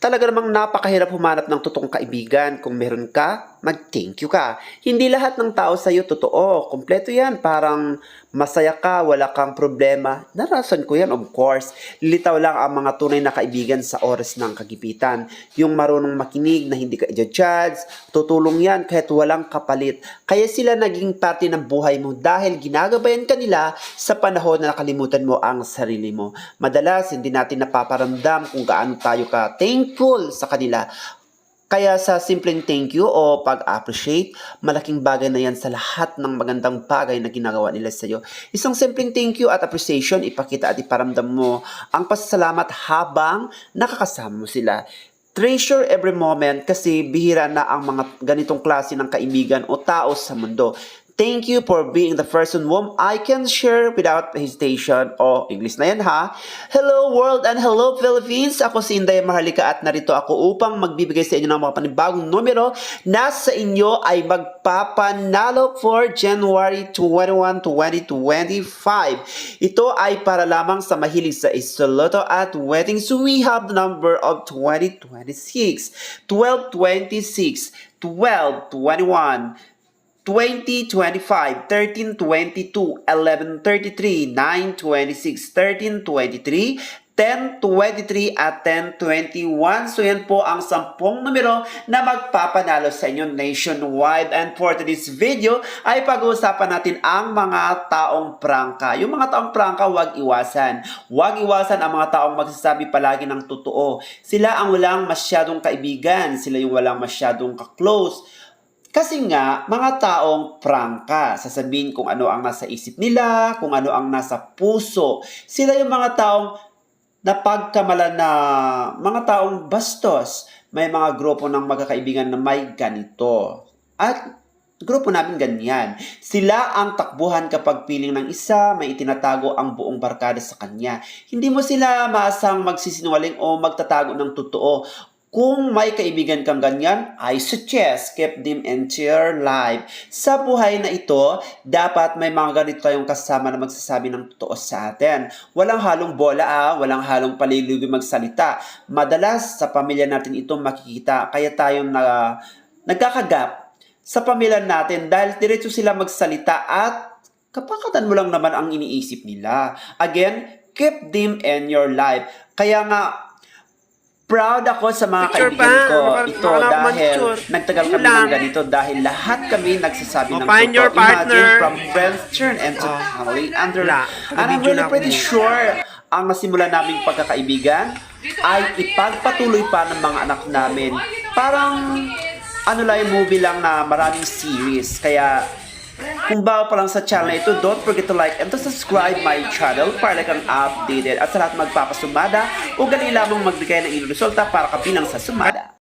Talaga namang napakahirap humanap ng totoong kaibigan. Kung meron ka, mag-thank you ka. Hindi lahat ng tao sa'yo totoo. Kompleto yan. Parang masaya ka, wala kang problema. Narasan ko yan, of course. Lilitaw lang ang mga tunay na kaibigan sa oras ng kagipitan. Yung marunong makinig na hindi ka i-judge. Tutulong yan kahit walang kapalit. Kaya sila naging parte ng buhay mo dahil ginagabayan ka nila sa panahon na nakalimutan mo ang sarili mo. Madalas, hindi natin napaparamdam kung gaano tayo ka thankful sa kanila. Kaya sa simpleng thank you o pag-appreciate, malaking bagay na yan sa lahat ng magandang bagay na ginagawa nila sa iyo. Isang simpleng thank you at appreciation, ipakita at iparamdam mo ang pasasalamat habang nakakasama mo sila. Treasure every moment kasi bihira na ang mga ganitong klase ng kaibigan o tao sa mundo. Thank you for being the person whom I can share without hesitation. O, English na yan ha. Hello world and hello Philippines! Ako si Inday Maharlika at narito ako upang magbibigay sa inyo ng mga panibagong numero na sa inyo ay magpapanalo for January 21, 2025. Ito ay para lamang sa mahilig sa isoloto at wedding. So we have the number of 2026, 1226, 1221, 20, 25, 13, 22, 11, 33, 9, 26, 13, 23, 10, 23, at 10, 21. So yan po ang sampung numero na magpapanalo sa inyo nationwide. And for today's video ay pag-uusapan natin ang mga taong prangka. Yung mga taong prangka, huwag iwasan. Huwag iwasan ang mga taong magsasabi palagi ng totoo. Sila ang walang masyadong kaibigan. Sila yung walang masyadong ka-close. Kasi nga, mga taong prangka, sasabihin kung ano ang nasa isip nila, kung ano ang nasa puso. Sila yung mga taong napagkamalan na mga taong bastos. May mga grupo ng magkakaibigan na may ganito. At grupo namin ganyan. Sila ang takbuhan kapag piling ng isa, may itinatago ang buong barkada sa kanya. Hindi mo sila maasang magsisinungaling o magtatago ng totoo. Kung may kaibigan kang ganyan, I suggest keep them into your life. Sa buhay na ito, dapat may mga ganito tayong kasama na magsasabi ng totoo sa atin. Walang halong bola ah, walang halong paliligoy magsalita. Madalas sa pamilya natin ito makikita, kaya tayong na, nagkakagap sa pamilya natin dahil diretso sila magsalita at kapakatan mo lang naman ang iniisip nila. Again, keep them in your life. Kaya nga, proud ako sa mga Picture kaibigan pa. ko. Baka- Ito baka dahil naman-picture. nagtagal Yun kami lang. ng ganito dahil lahat kami nagsasabi Oh, ng find your totoo. Imagine partner. from friends turn into Oh. family under. Wala. And I'm Nag-video really ako pretty ngayon. sure ang nasimula naming pagkakaibigan ay ipagpatuloy pa ng mga anak namin. Parang ano lang yung movie lang na maraming series. Kaya kung bago pa lang sa channel na ito, don't forget to like and to subscribe my channel para like kang updated. At sa lahat magpapasumada, o galing lamang magbigay ng inyong resulta para kabilang sa sumada.